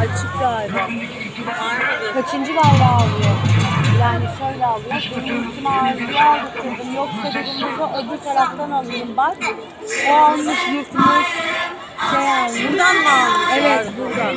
Açık galiba. Kaçıncı dalga alıyor? Yani şöyle alıyor. Benim bütün ağrıyı aldırttırdım. Yoksa dedim bunu öbür taraftan alayım bak. O almış yırtmış. Şey almış. Buradan mı almış? Evet buradan.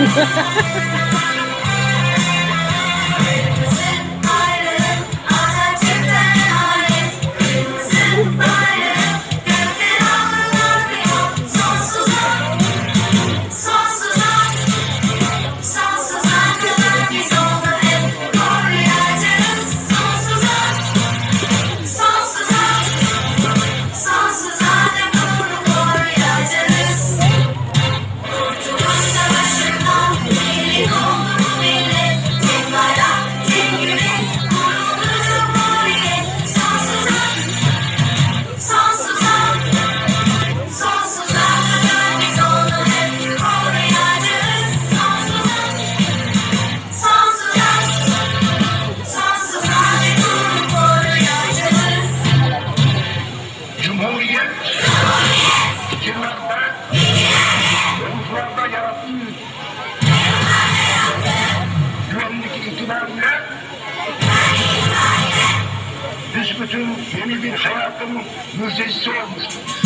Ha ha ha! yıllarda Ruslarda yarattığı güvenlik itibariyle büsbütün yeni bir hayatın müjdecisi olmuştur.